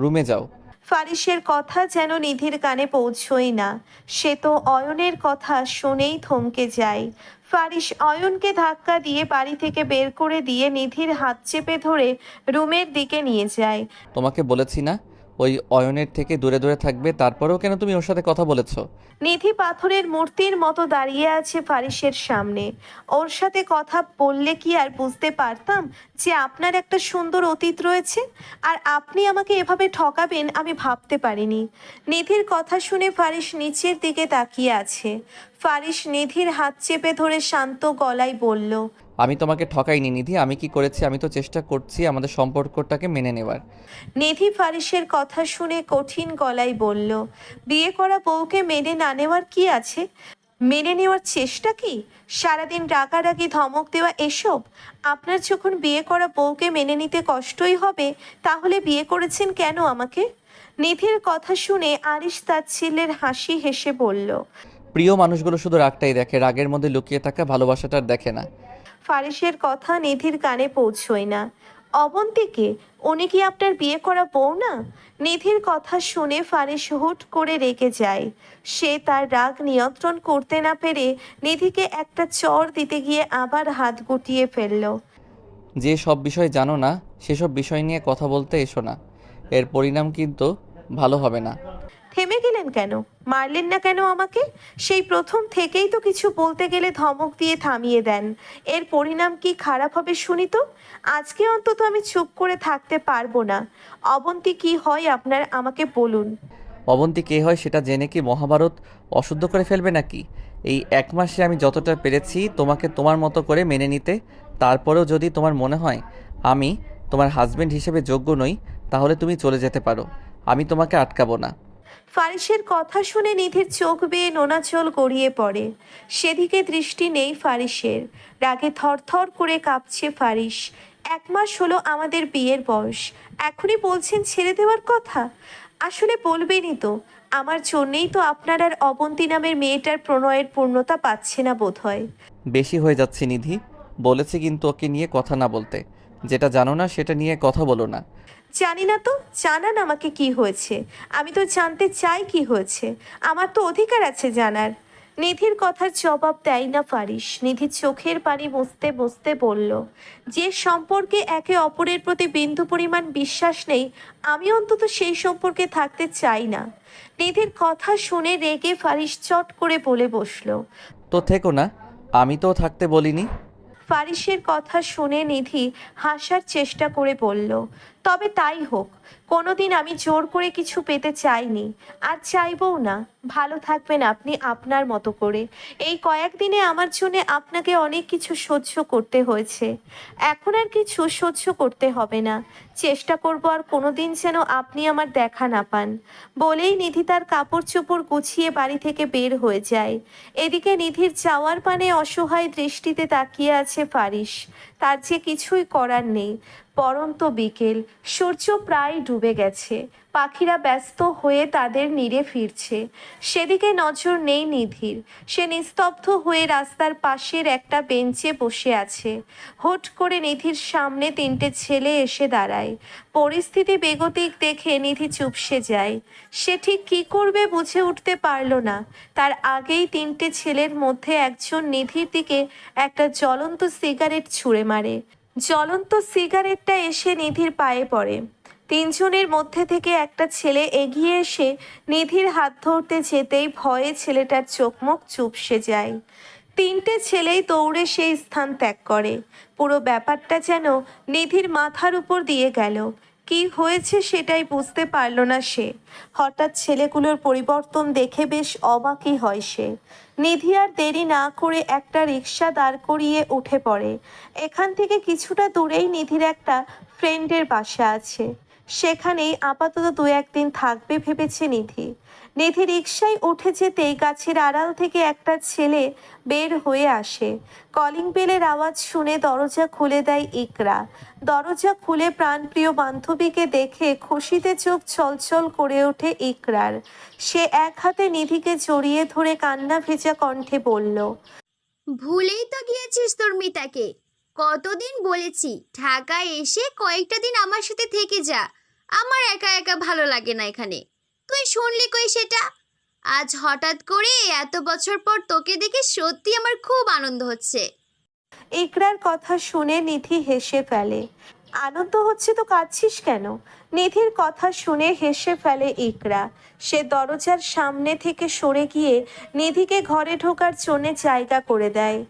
রুমে যাও। ফারিসের কথা যেন নিধির কানে পৌঁছই না। সে তো অয়নের কথা শুনেই থমকে যায়। ফারিস অয়নকে ধাক্কা দিয়ে বাড়ি থেকে বের করে দিয়ে নিধির হাত চেপে ধরে রুমের দিকে নিয়ে যায়। তোমাকে বলেছি না ওই অয়নের থেকে দূরে দূরে থাকবে, তারপরেও কেন তুমি ওর সাথে কথা বলেছ? নিধি পাথরের মূর্তির মতো দাঁড়িয়ে আছে ফারিসের সামনে। ওর সাথে কথা বললে কি আর বুঝতে পারতাম যে আপনার একটা সুন্দর অতীত রয়েছে? আর আপনি আমাকে এভাবে ঠকাবেন আমি ভাবতে পারিনি। নিধির কথা শুনে ফারিস নিচের দিকে তাকিয়ে আছে। ফারিস নিধির হাত চেপে ধরে শান্ত গলায় বলল আমি তোমাকে ঠকাইনি নিধি আমি কি করেছি? আমি তো চেষ্টা করছি আমাদের সম্পর্কটাকে মেনে নেওয়ার। নিধি ফারিসের কথা শুনে কঠিন গলায় বলল বিয়ে করা বউকে মেনে না নেওয়ার কি আছে? মেনে নেওয়ার চেষ্টা কি? সারাদিন রাগারাগি ধমক দেওয়া এসব? আপনার যখন বিয়ে করা বউকে মেনে নিতে কষ্টই হবে তাহলে বিয়ে করেছেন কেন আমাকে? নিধির কথা শুনে আরিশ তাচ্ছিল্যের হাসি হেসে বলল প্রিয় মানুষগুলো শুধু রাগটাই দেখে রাগের মধ্যে লুকিয়ে থাকা ভালোবাসাটা দেখে না। ফারিসের কথা নিধির কানে পৌঁছয় না। অবন্তীকে, উনি কি আপনার বিয়ে করা বউ না? নিধির কথা শুনে ফারিস হুট করে রেগে যায়। সে তার রাগ নিয়ন্ত্রণ করতে না পেরে নিধিকে একটা চর দিতে গিয়ে আবার হাত গুটিয়ে ফেলল। যে সব বিষয় জানো না, সেসব বিষয় নিয়ে কথা বলতে এসো না। এর পরিণাম কিন্তু ভালো হবে না। থেমে গেলেন কেন? মারলেন না কেন আমাকে? সেই প্রথম থেকেই তো কিছু বলতে গেলে ধমক দিয়ে থামিয়ে দেন। এর পরিণাম কি খারাপ হবে শুনি তো আজকে অন্তত আমি চুপ করে থাকতে পারব না। অবন্তি কি হয় আপনার আমাকে বলুন। অবন্তী কে হয় সেটা জেনে কি মহাভারত অশুদ্ধ করে ফেলবে নাকি? এই এক মাসে আমি যতটা পেরেছি তোমাকে তোমার মতো করে মেনে নিতে, তারপরেও যদি তোমার মনে হয় আমি তোমার হাজবেন্ড হিসেবে যোগ্য নই, তাহলে তুমি চলে যেতে পারো। আমি তোমাকে আটকাবো না। ফারিসের কথা শুনে নিধির চোখ বেয়ে নোনাচল গড়িয়ে পড়ে। সেদিকে দৃষ্টি নেই ফারিসের। রাগে থরথর করে কাঁপছে ফারিস। এক মাস হলো আমাদের বিয়ের বয়স। এখনই বলছেন ছেড়ে দেওয়ার কথা? আসলে বলবেনই তো। আমার জন্যেই তো আপনার আর অবন্তী নামের মেয়েটার প্রণয়ের পূর্ণতা পাচ্ছে না বোধ হয় বেশি হয়ে যাচ্ছে নিধি। বলেছে কিন্তু ওকে নিয়ে কথা না বলতে। যেটা জানো না সেটা নিয়ে কথা বলো না। জানি না তো জানান আমাকে কি হয়েছে। আমি তো জানতে চাই কি হয়েছে। আমার তো অধিকার আছে জানার। নিধির কথার জবাব দেয় না ফারিস নিধি চোখের পানি মুছতে মুছতে বলল যে সম্পর্কে একে অপরের প্রতি বিন্দু পরিমাণ বিশ্বাস নেই আমি অন্তত সেই সম্পর্কে থাকতে চাই না। নিধির কথা শুনে রেগে ফারিস চট করে বলে বসল তো থেকো না আমি তো থাকতে বলিনি। ফারিসের কথা শুনে নিধি হাসার চেষ্টা করে বলল তবে তাই হোক, কোনোদিন আমি জোর করে কিছু পেতে চাইনি। আর চাইবও না। ভালো থাকবেন আপনি আপনার মতো করে। এই কয়েকদিনে আমার জন্য আপনাকে অনেক কিছু সহ্য করতে হয়েছে। এখন আর কিছু সহ্য করতে হবে না। চেষ্টা করব আর কোনোদিন যেন আপনি আমার দেখা না পান। বলেই নিধি তার কাপড় চোপড় গুছিয়ে বাড়ি থেকে বের হয়ে যায়। এদিকে নিধির যাওয়ার পানে অসহায় দৃষ্টিতে তাকিয়ে আছে ফারিস তার যে কিছুই করার নেই। পরন্ত বিকেল, সূর্য প্রায় ডুবে গেছে। পাখিরা ব্যস্ত হয়ে তাদের নীড়ে ফিরছে। সেদিকে নজর নেই নিধির। সে নিস্তব্ধ হয়ে রাস্তার পাশের একটা বেঞ্চে বসে আছে। হুট করে নিধির সামনে তিনটে ছেলে এসে দাঁড়ায়। পরিস্থিতি বেগতিক দেখে নিধি চুপসে যায়। সে ঠিক কী করবে বুঝে উঠতে পারল না। তার আগেই তিনটে ছেলের মধ্যে একজন নিধির দিকে একটা জ্বলন্ত সিগারেট ছুঁড়ে মারে। জ্বলন্ত সিগারেটটা এসে নিধির পায়ে পড়ে। তিনজনের মধ্যে থেকে একটা ছেলে এগিয়ে এসে নিধির হাত ধরতে যেতেই ভয়ে ছেলেটার চোখ মুখ চুপসে যায়। তিনটে ছেলেই দৌড়ে সেই স্থান ত্যাগ করে। পুরো ব্যাপারটা যেন নিধির মাথার উপর দিয়ে গেল। কি হয়েছে সেটাই বুঝতে পারল না সে। হঠাৎ ছেলেগুলোর পরিবর্তন দেখে বেশ অবাকই হয় সে। নিধি আর দেরি না করে একটা রিক্সা দাঁড় করিয়ে উঠে পড়ে। এখান থেকে কিছুটা দূরেই নিধির একটা ফ্রেন্ডের বাসা আছে। সেখানেই আপাতত দু একদিন থাকবে ভেবেছে নিধি। নিধি রিক্সায় উঠে যেতেই গাছের আড়াল থেকে একটা ছেলে বের হয়ে আসে। কলিং বেলের আওয়াজ শুনে দরজা খুলে দেয় ইকরা। দরজা খুলে প্রাণপ্রিয় বান্ধবীকে দেখে খুশিতে চোখ ছলছল করে ওঠে ইকরার। সে এক হাতে নিধিকে জড়িয়ে ধরে কান্না ভেজা কণ্ঠে বলল, ভুলেই তো গিয়েছিস তোর মিতাকে। কতদিন বলেছি, ঢাকায় এসে কয়েকটা দিন আমার সাথে থেকে যা। আমার একা একা ভালো লাগে না এখানে। তুই শুনলি কই সেটা? আজ হঠাৎ করে এত বছর পর তোকে দেখে সত্যি আমার খুব আনন্দ হচ্ছে। ইকরার কথা শুনে নিধি হেসে ফেলে। আনন্দ হচ্ছে তো কাঁদছিস কেন? নিধির কথা শুনে হেসে ফেলে ইকরা। সে দরজার সামনে থেকে সরে গিয়ে নিধিকে ঘরে ঢোকার জন্য জায়গা করে দেয়।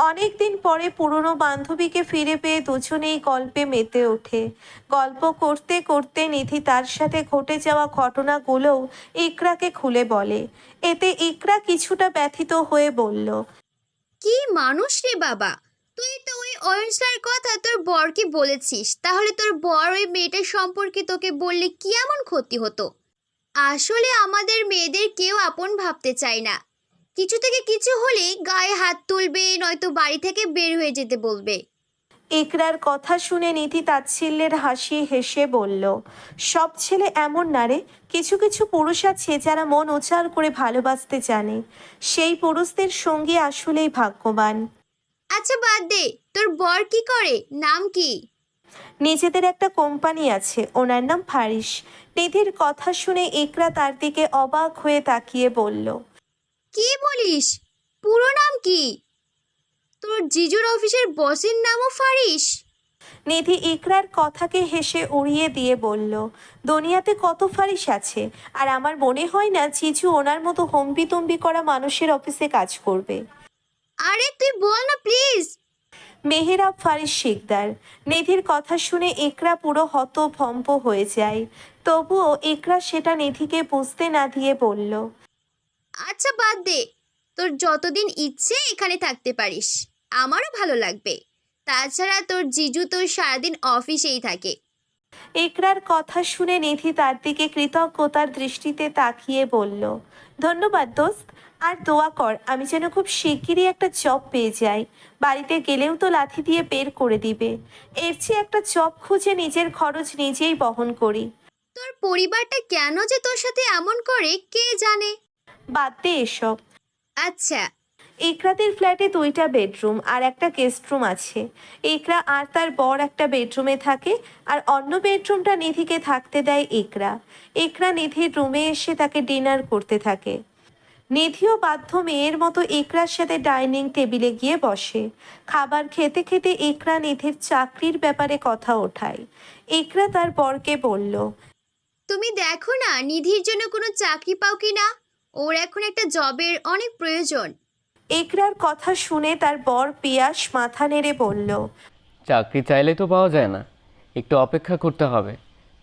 অনেকদিন পরে পুরনো বান্ধবীকে ফিরে পেয়ে দুজনেই গল্পে মেতে ওঠে। গল্প করতে করতে নিধি তার সাথে ঘটে যাওয়া ঘটনাগুলোও ইকরাকে খুলে বলে। এতে ইকরা কিছুটা ব্যথিত হয়ে বলল, কি মানুষ রে বাবা! তুই তো ওই অয়নসার কথা তোর বরকে বলেছিস। তাহলে তোর বর ওই মেয়েটার সম্পর্কে তোকে বললে কি এমন ক্ষতি হতো? আসলে আমাদের মেয়েদের কেউ আপন ভাবতে চায় না। কিছু থেকে কিছু হলে গায়ে হাত তুলবে নয়তো বাড়ি থেকে বের হয়ে যেতে বলবে। একরার কথা শুনে নিধি তাচ্ছিল্যের হাসি হেসে বলল সব ছেলে এমন না রে। কিছু কিছু পুরুষ আছে যারা মন উচার করে ভালোবাসতে জানে। সেই পুরুষদের সঙ্গে আসলেই ভাগ্যবান। আচ্ছা বাদ দে। তোর বর কি করে? নাম কি? নিজেদের একটা কোম্পানি আছে। ওনার নাম ফারিস নিধির কথা শুনে একরা তার দিকে অবাক হয়ে তাকিয়ে বলল কি বলিস? পুরো নাম কি? তোর জিজুর অফিসের বসের নামও ফারিস? নিধি ইকরার কথাকে হেসে উড়িয়ে দিয়ে বলল দুনিয়াতে কত ফারিস আছে? আর আমার মনে হয় না জিজু ওনার মতো হম্বিতম্বি করা মানুষের অফিসে কাজ করবে। আরে তুই বল না প্লিজ। মেহেরাব ফারিস শিকদার নিধির কথা শুনে ইকরা পুরো হতভম্ব হয়ে যায়। তবুও একরা সেটা নিধিকে বুঝতে না দিয়ে বলল আচ্ছা বাদ দে। তোর যতদিন ইচ্ছে এখানে থাকতে পারিস আমারও ভালো লাগবে। তাছাড়া তোর জিজু তো সারাদিন অফিসেই থাকে। একরার কথা শুনে নিধি তার দিকে কৃতজ্ঞতার দৃষ্টিতে তাকিয়ে বলল ধন্যবাদ দোস্ত আর দোয়া কর আমি যেন খুব শিগগিরই একটা জব পেয়ে যাই। বাড়িতে গেলেও তো লাথি দিয়ে বের করে দিবে। এর চেয়ে একটা জব খুঁজে নিজের খরচ নিজেই বহন করি। তোর পরিবারটা কেন যে তোর সাথে এমন করে কে জানে? বাদ দে এসব। আচ্ছা। ইকরাতের ফ্ল্যাটে দুইটা বেডরুম আর একটা গেস্ট রুম আছে। ইকরা আর তার বর একটা বেডরুমে থাকে আর অন্য বেডরুমটা নিধিকে থাকতে দেয় ইকরা ইকরা নিধির রুমে এসে তাকে ডিনার করতে থাকে। নিধিও বাধ্য মেয়ের মতো ইকরার সাথে ডাইনিং টেবিলে গিয়ে বসে। খাবার খেতে খেতে ইকরা নিধির চাকরির ব্যাপারে কথা ওঠায়। ইকরা তার বরকে বলল তুমি দেখো না নিধির জন্য কোনো চাকরি পাও কি না? ওর এখন একটা জবের অনেক প্রয়োজন। একরার কথা শুনে তার বর পিয়াস মাথা নেড়ে বলল চাকরি চাইলে তো পাওয়া যায় না। একটু অপেক্ষা করতে হবে।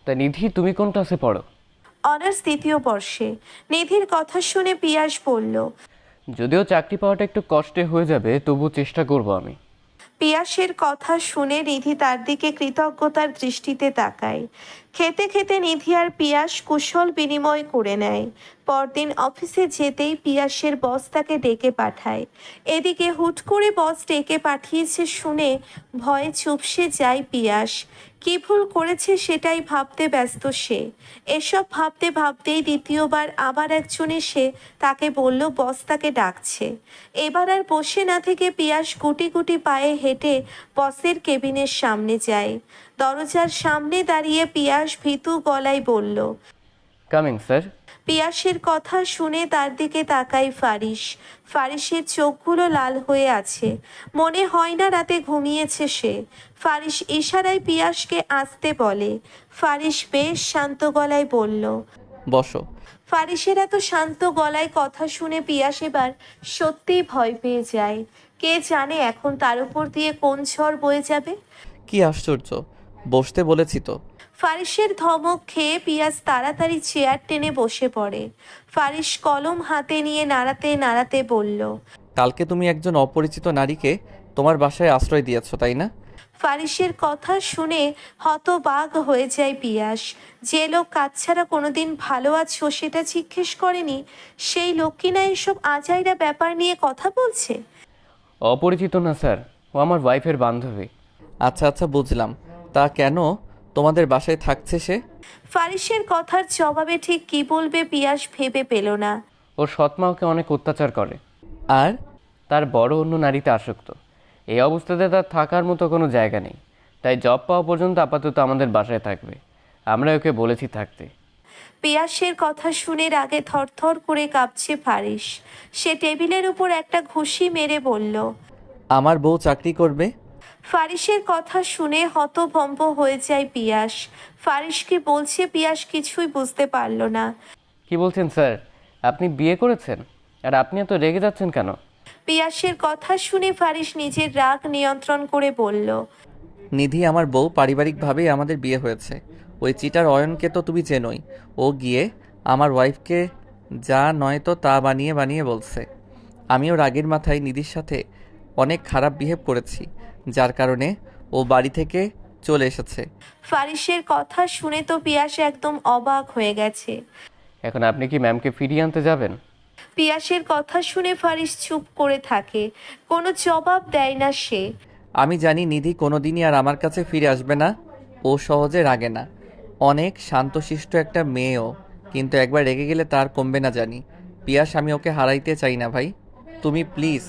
তা নিধি তুমি কোন ক্লাসে পড়ো? অনার্স দ্বিতীয় বর্ষে। নিধির কথা শুনে পিয়াস বলল যদিও চাকরি পাওয়াটা একটু কষ্টে হয়ে যাবে তবু চেষ্টা করব আমি। পিয়াসের কথা শুনে নিধি তার দিকে কৃতজ্ঞতার দৃষ্টিতে তাকায়। খেতে খেতে নিধি আর পিয়াস কুশল বিনিময় করে নেয়। পরদিন অফিসে যেতেই পিয়াসের বস তাকে ডেকে পাঠায়। এদিকে হুট করে বস ডেকে পাঠিয়েছে শুনে ভয়ে চুপসে যায় পিয়াস। কি ভুল করেছে সেটাই ভাবতে ব্যস্ত সে। এসব ভাবতে ভাবতেই দ্বিতীয়বার আবার একজন এসে তাকে বলল, বস তাকে ডাকছে। এবার আর বসে না থেকে পিয়াস গুটি গুটি পায়ে হেঁটে বসের কেবিনের সামনে যায়। দরজার সামনে দাঁড়িয়ে পিয়াস ভীতু গলায় বলল কামিং স্যার পিয়াসের কথা শুনে তার দিকে তাকাই ফারিস ফারিসের চোখগুলো লাল হয়ে আছে। মনে হয় না রাতে ঘুমিয়েছে সে। ফারিস ইশারায় পিয়াসকে আসতে বলে। ফারিস বেশ শান্ত গলায় বলল বসো। ফারিসের এত শান্ত গলায় কথা শুনে পিয়াস এবার সত্যিই ভয় পেয়ে যায়। কে জানে এখন তার উপর দিয়ে কোন ঝড় বয়ে যাবে? কি আশ্চর্য। বসতে বলেছি তো। ফারিসের ধমক খেয়ে পিয়াস তাড়াতাড়ি চেয়ার টেনে বসে পড়ে। ফারিস কলম হাতে নিয়ে নাড়াতে নাড়াতে বলল কালকে তুমি একজন অপরিচিত নারীকে তোমার বাসায় আশ্রয় দিয়েছ তাই না? ফারিসের কথা শুনে হতবাগ হয়ে যায় পিয়াস যে লোক কাজ ছাড়া কোনোদিন ভালো আছো সেটা জিজ্ঞেস করেনি? সেই লোক কিনা এসব আজাইরা ব্যাপার নিয়ে কথা বলছে? অপরিচিত না স্যার। ও আমার ওয়াইফের বান্ধবী। আচ্ছা আচ্ছা বুঝলাম। তা কেন তোমাদের বাসায় থাকছে সে? ফারিসের কথার জবাবে ঠিক কি বলবে পিয়াস ভেবে পেল না। ওর সৎমা ওকে অনেক অত্যাচার করে। আর? তার বড় অন্য নারীতে আসক্ত। এই অবস্থাতে তার থাকার মতো কোনো জায়গা নেই। তাই জব পাওয়া পর্যন্ত আপাতত আমাদের বাসায় থাকবে। আমরা ওকে বলেছি থাকতে। পিয়াসের কথা শুনে রাগে থরথর করে কাঁপছে ফারিস। সে টেবিলের উপর একটা ঘুষি মেরে বলল আমার বউ চাকরি করবে? ফারিসের কথা শুনে হতভম্ব হয়ে যায় পিয়াস। ফারিস কি বলছে পিয়াস কিছুই বুঝতে পারল না। কি বলছেন স্যার? আপনি বিয়ে করেছেন? আর আপনি এত রেগে যাচ্ছেন কেন? পিয়াসের কথা শুনে ফারিস নিজের রাগ নিয়ন্ত্রণ করে বলল নিধি আমার বউ পারিবারিকভাবেই আমাদের বিয়ে হয়েছে। ওই চিটার অয়নকে তো তুমি চেনোই। ও গিয়ে আমার ওয়াইফকে যা নয় তো তা বানিয়ে বানিয়ে বলছে। আমিও রাগের মাথায় নিধির সাথে অনেক খারাপ বিহেভ করেছি যার কারণে ও বাড়ি থেকে চলে এসেছে। ফারিসের কথা শুনে তো পিয়াস একদম অবাক হয়ে গেছে। এখন আপনি কি ম্যামকে ফিরিয়ে আনতে যাবেন? পিয়াসের কথা শুনে ফারিস চুপ করে থাকে কোনো জবাব দেয় না সে। আমি জানি নিধি কোনোদিনই আর আমার কাছে ফিরে আসবে না ও সহজে রাগে না। অনেক শান্তশিষ্ট একটা মেয়েও কিন্তু একবার রেগে গেলে তার কমবে না জানি। পিয়াস আমি ওকে হারাইতে চাই না ভাই। তুমি প্লিজ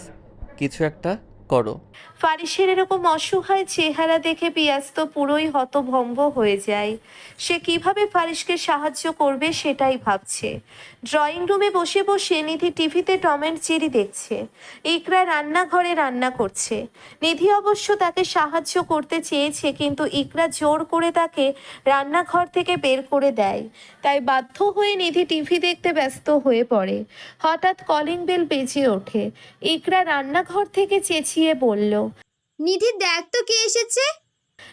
কিছু একটা করো। ফারিসের এরকম অসহায় চেহারা দেখে পিয়াস তো পুরোই হতভম্ব হয়ে যায়। সে কীভাবে ফারিসকে সাহায্য করবে সেটাই ভাবছে। ড্রয়িং রুমে বসে বসে নিধি টিভিতে টম অ্যান্ড জেরি দেখছে। ইকরা রান্নাঘরে রান্না করছে। নিধি অবশ্য তাকে সাহায্য করতে চেয়েছে, কিন্তু ইকরা জোর করে তাকে রান্নাঘর থেকে বের করে দেয়। তাই বাধ্য হয়ে নিধি টিভি দেখতে ব্যস্ত হয়ে পড়ে। হঠাৎ কলিং বেল বেজে ওঠে। ইকরা রান্নাঘর থেকে চেঁচিয়ে বলল নিধি দেখ তো কে এসেছে।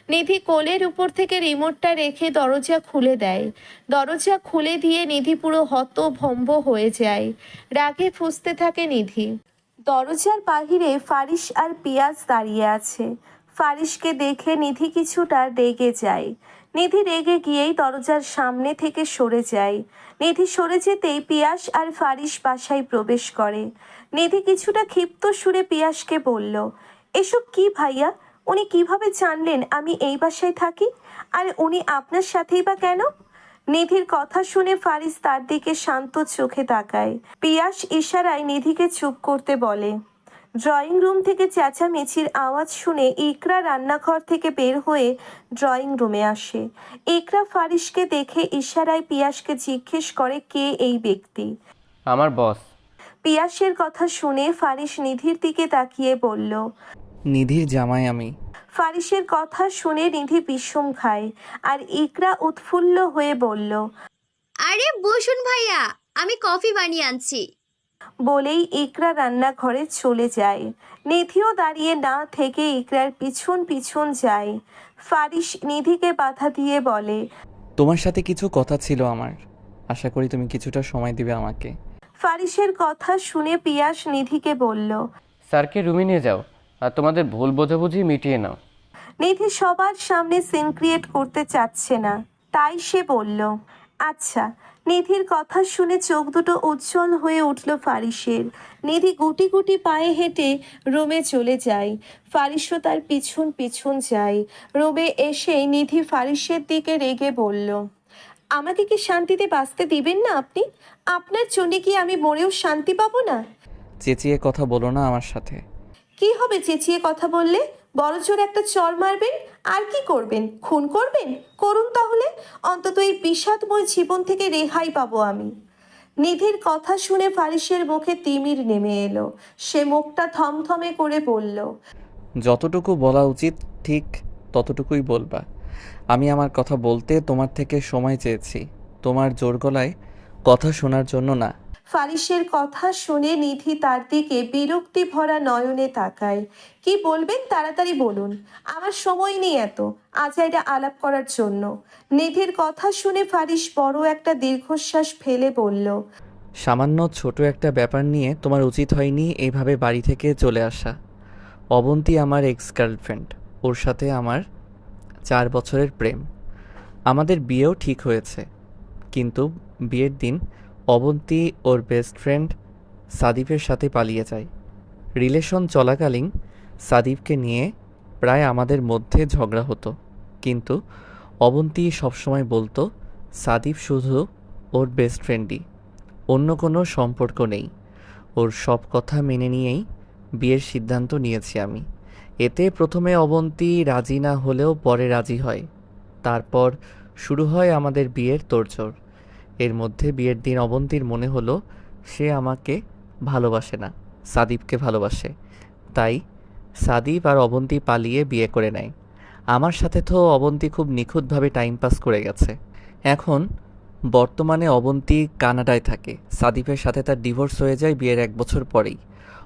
নিধি কোলের উপর থেকে রিমোটটা রেখে দরজা খুলে দেয়। দরজা খুলে দিয়ে নিধি পুরো হতভম্ব হয়ে যায়। রাগে ফুঁসতে থাকে নিধি। দরজার বাহিরে ফারিস আর পিয়াজ দাঁড়িয়ে আছে। ফারিসকে দেখে নিধি কিছুটা রেগে যায়। নিধি রেগে গিয়েই দরজার সামনে থেকে সরে যায়। নিধি সরে যেতেই পিয়াস আর ফারিস বাসায় প্রবেশ করে। নিধি কিছুটা ক্ষিপ্ত সুরে পিয়াসকে বলল, এসব কি ভাইয়া? উনি কীভাবে জানলেন আমি এই বাসায় থাকি? আর উনি আপনার সাথেই বা কেন? নিধির কথা শুনে ফারিস তার দিকে শান্ত চোখে তাকায়। পিয়াস ইশারায় নিধিকে চুপ করতে বলে ড্রয়িং রুম থেকে চেঁচামেচির আওয়াজ শুনে ইকরা রান্নাঘর থেকে বের হয়ে ড্রয়িং রুমে আসে। ইকরা ফারিসকে দেখে ইশারায় পিয়াসকে জিজ্ঞেস করে, কে এই ব্যক্তি? আমার বস পিয়াসের কথা শুনে ফারিস নিধির দিকে তাকিয়ে বলল নিধির জামাই আমি। ফারিসের কথা শুনে নিধি বিষম খায় আর ইকরা উৎফুল্ল হয়ে বলল আরে বসুন ভাইয়া আমি কফি বানিয়ে আনছি। বলেই ইকরা রান্নাঘরে চলে যায়। নিধিও দাঁড়িয়ে না থেকে ইকরার পিছন পিছন যায়। ফারিস নিধিকে বাধা দিয়ে বলে তোমার সাথে কিছু কথা ছিল আমার। আশা করি তুমি কিছুটা সময় দিবে আমাকে। ফারিসের কথা শুনে পিয়াস নিধিকে বলল স্যারকে রুমে নিয়ে যাও আর তোমাদের ভুল বোঝাবুঝি মিটিয়ে নাও। নিধি সবার সামনে সিন ক্রিয়েট করতে চাচ্ছে না তাই সে বলল আচ্ছা নিধির কথা শুনে চোখ দুটো উজ্জ্বল হয়ে উঠল ফারিসের। নিধি গুটি গুটি পায়ে হেঁটে রুমে চলে যায়। ফারিসও তার পিছন পিছন যায়। রুমে এসে নিধি ফারিসের দিকে রেগে বলল আমাকে কি শান্তিতে বাঁচতে দিবেন না আপনি? আপনার জন্য কি আমি মরেও শান্তি পাবো না? চেঁচিয়ে কথা বলো না আমার সাথে। কি হবে চেঁচিয়ে কথা বললে? বড় জোর একটা চর মারবেন? আর কি করবেন? খুন করবেন? করুন তাহলে। অন্তত এই বিষাদময় জীবন থেকে রেহাই পাবো আমি। নিধির কথা শুনে ফারিসের মুখে তিমির নেমে এলো। সে মুখটা থমথমে করে বলল যতটুকু বলা উচিত ঠিক ততটুকুই বলবা। আমি আমার কথা বলতে তোমার থেকে সময় চেয়েছি। তোমার জোর গলায় কথা শোনার জন্য না। ফারিসের কথা শুনে নিধি তার দিকে বিরক্তি ভরা নয়নে তাকায়। কি বলবেন তাড়াতাড়ি বলুন। আমার সময় নেই এত। আজ এটা আলাপ করার জন্য। নিধির কথা শুনে ফারিস বড় একটা দীর্ঘশ্বাস ফেলে বলল সামান্য ছোট একটা ব্যাপার নিয়ে তোমার উচিত হয়নি এইভাবে বাড়ি থেকে চলে আসা। অবন্তী আমার এক্স গার্লফ্রেন্ড ওর সাথে আমার চার বছরের প্রেম। আমাদের বিয়েও ঠিক হয়েছে। কিন্তু বিয়ের দিন অবন্তী ওর বেস্ট ফ্রেন্ড সাদীপের সাথে পালিয়ে যায়। রিলেশন চলাকালীন সাদীপকে নিয়ে প্রায় আমাদের মধ্যে ঝগড়া হতো। কিন্তু অবন্তী সবসময় বলতো সাদীপ শুধু ওর বেস্ট ফ্রেন্ডই অন্য কোনো সম্পর্ক নেই। ওর সব কথা মেনে নিয়েই বিয়ের সিদ্ধান্ত নিয়েছি আমি। এতে প্রথমে অবন্তী রাজি না হলেও পরে রাজি হয়। তারপর শুরু হয় আমাদের বিয়ের তোড়জোড়। এর মধ্যে বিয়ের দিন অবন্তীর মনে হলো, সে আমাকে ভালোবাসে না সাদীপকে ভালোবাসে। তাই সাদীপ আর অবন্তী পালিয়ে বিয়ে করে নেয়। আমার সাথে তো অবন্তী খুব নিখুঁতভাবে টাইম পাস করে গেছে। এখন বর্তমানে অবন্তী কানাডায় থাকে। সাদীপের সাথে তার ডিভোর্স হয়ে যায় বিয়ের এক বছর পরেই।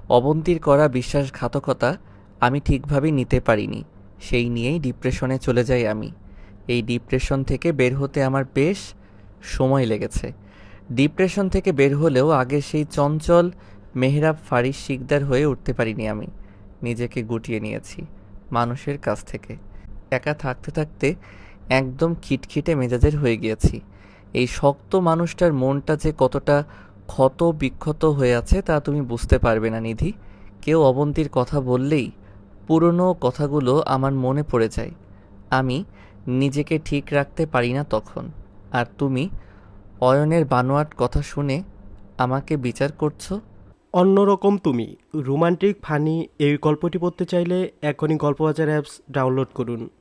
অবন্তীর করা বিশ্বাসঘাতকতা আমি ঠিকভাবে নিতে পারিনি। সেই নিয়েই ডিপ্রেশনে চলে যাই আমি। এই ডিপ্রেশন থেকে বের হতে আমার বেশ সময় লেগেছে। ডিপ্রেশন থেকে বের হলেও আগে সেই চঞ্চল, মেহরাব ফারিস শিকদার হয়ে উঠতে পারিনি আমি। নিজেকে গুটিয়ে নিয়েছি মানুষের কাছ থেকে। একা থাকতে থাকতে একদম খিটখিটে মেজাজের হয়ে গিয়েছি। এই শক্ত মানুষটার মনটা যে কতটা ক্ষত বিক্ষত হয়ে আছে তা তুমি বুঝতে পারবে না, নিধি। কেউ অবন্তীর কথা বললেই পুরনো কথাগুলো আমার মনে পড়ে যায়। আমি নিজেকে ঠিক রাখতে পারি না তখন। আর তুমি অয়নের বানোয়াট কথা শুনে আমাকে বিচার করছ? অন্যরকম তুমি। রোমান্টিক, ফানি এই গল্পটি পড়তে চাইলে এখনই গল্পবাজার অ্যাপস ডাউনলোড করুন।